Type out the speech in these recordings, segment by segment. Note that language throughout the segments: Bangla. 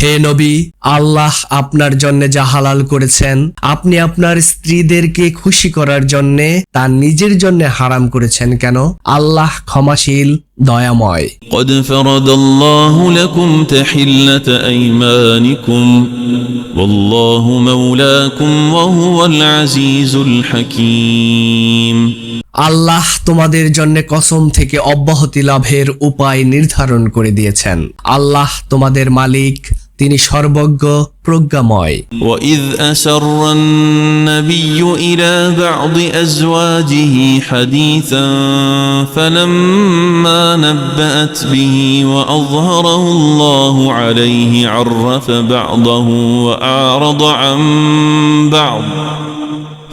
হে নবী আল্লাহ আপনার জন্য যা হালাল করেছেন আপনি আপনার স্ত্রীদেরকে খুশি করার জন্য তার নিজের জন্য হারাম করেছেন কেন আল্লাহ ক্ষমাশীল দয়াময় قد فرض الله لكم تحلة أيمانكم والله مولاكم وهو العزيز الحكيم আল্লাহ তোমাদের জন্য কসম থেকে অব্যাহতি লাভের উপায় নির্ধারণ করে দিয়েছেন আল্লাহ তোমাদের মালিক তিনি সর্বজ্ঞ প্রজ্ঞাময় وإذ أسر النبي إلى بعض أزواجه حديثا فلما نبأت به وأظهره الله عليه عرف بعضه وأعرض عن بعض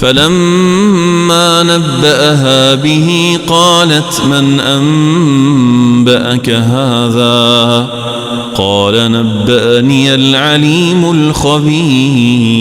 فلما نبأها به قالت من أنبأك هذا قال نبأني العليم الخبير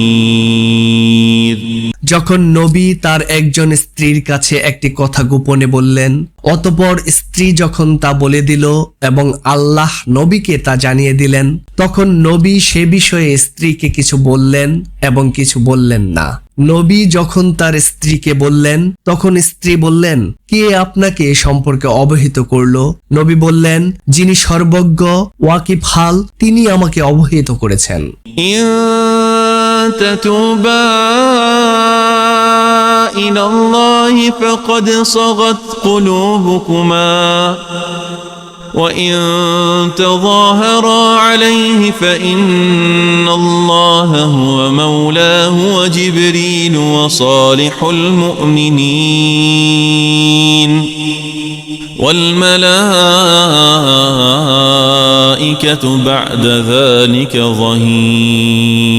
যখন নবী তার একজন স্ত্রীর কাছে একটি কথা গোপনে বললেন অতপর স্ত্রী যখন তা বলে দিল এবং আল্লাহ নবীকে তা জানিয়ে দিলেন তখন নবী সে বিষয়ে স্ত্রীকে কিছু বললেন এবং কিছু বললেন না নবী যখন তার স্ত্রীকে বললেন তখন স্ত্রী বললেন কে আপনাকে এ সম্পর্কে অবহিত করলো নবী বললেন যিনি সর্বজ্ঞ ওয়াকিফ হাল তিনি আমাকে অবহিত করেছেন إن تتوبا إلى الله فقد صغت قلوبكما وإن تظاهرا عليه فإن الله هو مولاه وجبريل وصالح المؤمنين والملائكة بعد ذلك ظهير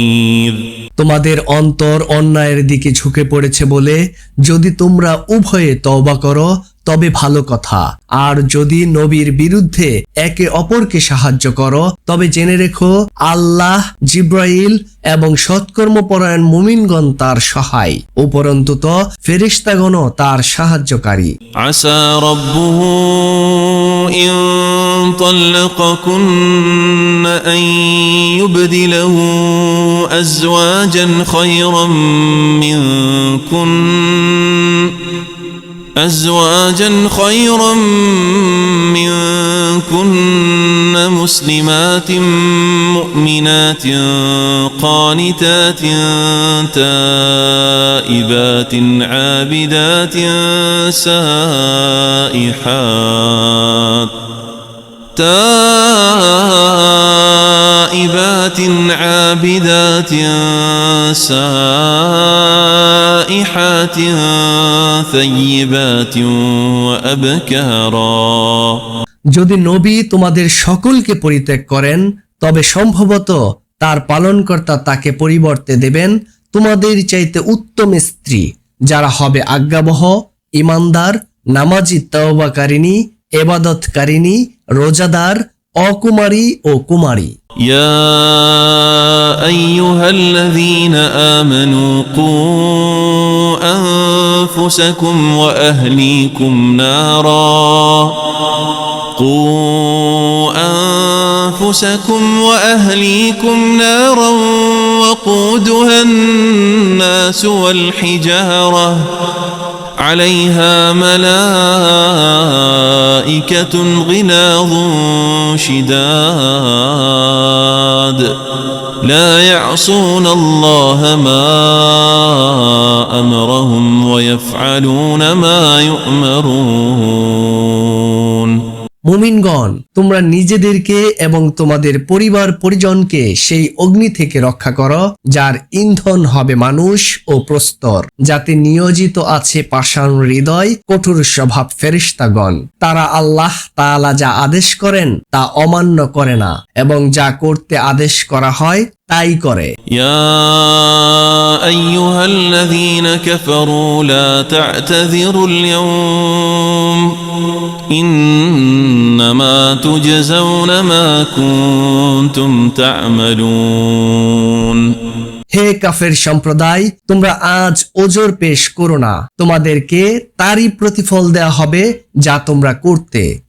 তোমাদের অন্তর অন্যায়ের দিকে ঝুঁকে পড়েছে বলে যদি তোমরা উভয়ে তওবা করো তবে ভালো কথা আর যদি নবীর বিরুদ্ধে একে অপরকে সাহায্য করো তবে জেনে রেখো আল্লাহ জিব্রাইল এবং সৎকর্মপরায়ণ মুমিনগণ তার সহায় উপরন্তত ফেরিস্তাগণও তার সাহায্যকারী عسى ربه إن طلقكن أن يبدله أزواجا خيرا منكن أزواجا خيرا منكن مسلمات مؤمنات قانتات تائبات عابدات سائحات تائبات عابدات سائحات. ثيبات وأبكارا যদি নবী তোমাদের সকলকে পরিত্যাগ করেন তবে সম্ভবত তার পালনকর্তা তাকে পরিবর্তে দেবেন তোমাদের চাইতে উত্তম স্ত্রী যারা হবে আজ্ঞাবহ ইমানদার নামাজি তওবাকারিনী এবাদতকারিনী রোজাদার অকুমারী ও কুমারী يا أيها الذين آمنوا قوا أنفسكم وأهليكم نارا. قوا أنفسكم وأهليكم نارا وقودها الناس والحجارة. عليها ملائكة غلاظ شداد. لا يعصون الله ما أمرهم ويفعلون ما يؤمرون মুমিনগণ তোমরা নিজেদেরকে এবং তোমাদের পরিবার পরিজনকে সেই অগ্নি থেকে রক্ষা করো যার ইন্ধন হবে মানুষ ও প্রস্তর যাতে নিয়োজিত আছে পাষাণ হৃদয় কঠোর স্বভাব ফেরিস্তাগণ তারা আল্লাহ তাআলা যা আদেশ করেন তা অমান্য করে না এবং যা করতে আদেশ করা হয় তাই করে। হে কাফের সম্প্রদায় তোমরা আজ ওজোর পেশ করো না। তোমাদেরকে তারই প্রতিফল দেয়া হবে যা তোমরা করতে।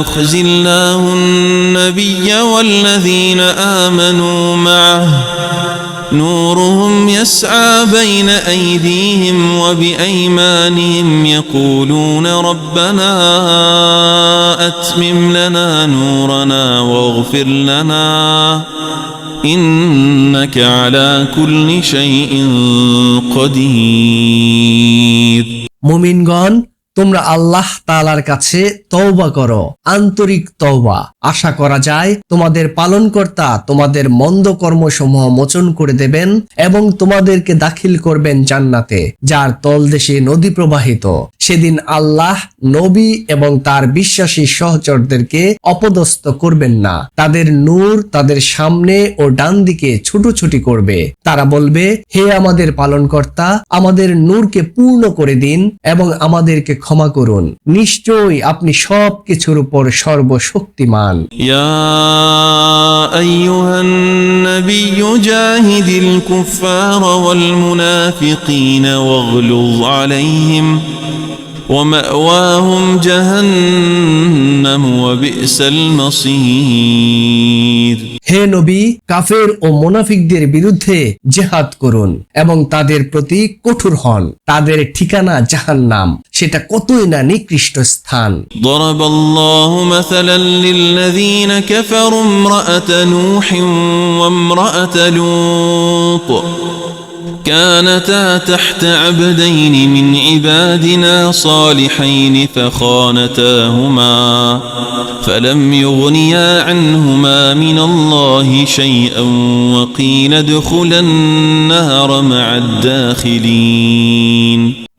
يخزي الله النبي والذين آمنوا معه. نورهم يسعى بين أيديهم وبأيمانهم يقولون ربنا أتمم لنا نورنا واغفر لنا إنك على كل شيء قدير. مؤمنগণ তোমরা আল্লাহ তালার কাছে তওবা করো, আন্তরিক তওবা। আশা করা যায় তোমাদের পালনকর্তা তোমাদের মন্দ কর্মসমূহ মোচন করে দেবেন এবং তোমাদেরকে দাখিল করবেন জান্নাতে, যার তলদেশে নদী প্রবাহিত। সেদিন আল্লাহ নবী এবং তার বিশ্বাসী সহচরদেরকে অপদস্থ করবেন না তাদের নূর তাদের সামনে ও ডান দিকে ছুটোছুটি করবে তারা বলবে হে আমাদের পালনকর্তা আমাদের নূরকে পূর্ণ করে দিন এবং আমাদেরকে ক্ষমা করুন নিশ্চয়ই আপনি সব কিছুর উপর সর্বশক্তিমান يا أيها النبي جاهد الكفار والمنافقين واغلظ عليهم ومأواهم جهنم وبئس المصير হে নবী কাফের ও মোনাফিকদের বিরুদ্ধে জেহাদ করুন এবং তাদের প্রতি কঠোর হন তাদের ঠিকানা জাহান্নাম সেটা কতই না নিকৃষ্ট স্থান ضرب الله مثلا للذين كفروا امرأة نوح وامرأة لوط كانتا تحت عبدين من عبادنا صالحين فخانتاهما فلم يغنيا عنهما من الله شيئا وقيل ادخلا النار مع الداخلين.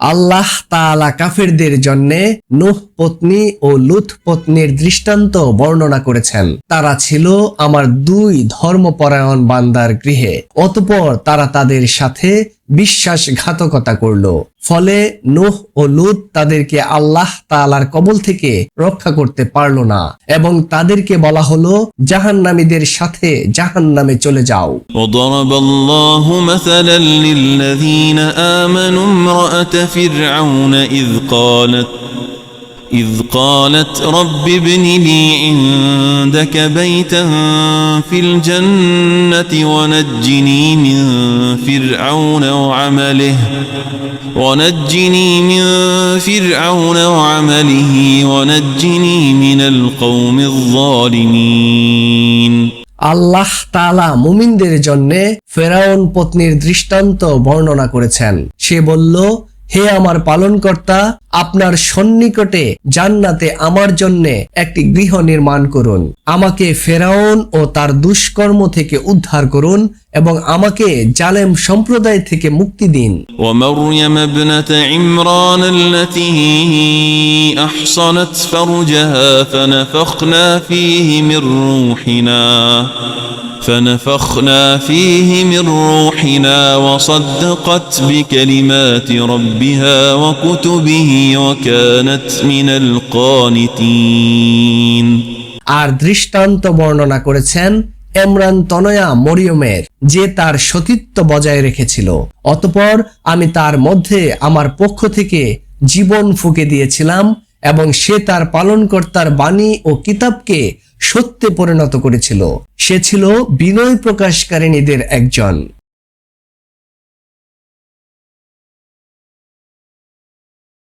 আল্লাহ তালা কাফেরদের জন্যে নুহ পত্নী ও লুত পত্নীর দৃষ্টান্ত বর্ণনা করেছেন। তারা ছিল আমার দুই ধর্মপরায়ণ বান্দার গৃহে। অতপর তারা তাদের সাথে বিশ্বাসঘাতকতা করল ফলে নুহ ও লুত তাদেরকে আল্লাহ তাআলার কবল থেকে রক্ষা করতে পারল না এবং তাদেরকে বলা হলো জাহান্নামীদের সাথে জাহান্নামে চলে যাও وضرب الله مثلا للذين آمنوا امرأة فرعون إذ قالت إذ قالت رب ابن لي عندك بيتا في الجنة ونجني من فرعون وعمله ونجني من فرعون وعمله ونجني من القوم الظالمين আল্লাহ তাআলা মুমিনদের জন্য ফেরাউন পত্নীর দৃষ্টান্ত বর্ণনা করেছেন সে বলল হে আমার পালনকর্তা আপনার সন্নিকটে জান্নাতে আমার জন্য একটি গৃহ নির্মাণ করুন আমাকে ফেরাউন ও তার দুষ্কর্ম থেকে উদ্ধার করুন এবং আমাকে জালেম সম্প্রদায় থেকে মুক্তি দিন ومريم ابنة عمران التي أحصنت فرجها فنفخنا فيه من روحنا فنفخنا فيه من روحنا وصدقت بكلمات ربها وكتبه وكانت من القانتين আর দৃষ্টান্ত বর্ণনা করেছেন এমরান তনয়া মরিয়মের যে তার সতীত্ব বজায় রেখেছিল অতপর আমি তার মধ্যে আমার পক্ষ থেকে জীবন ফুকে দিয়েছিলাম এবং সে তার পালনকর্তার বাণী ও কিতাবকে সত্যে পরিণত করেছিল। সে ছিল বিনয় প্রকাশকারিণীদের একজন।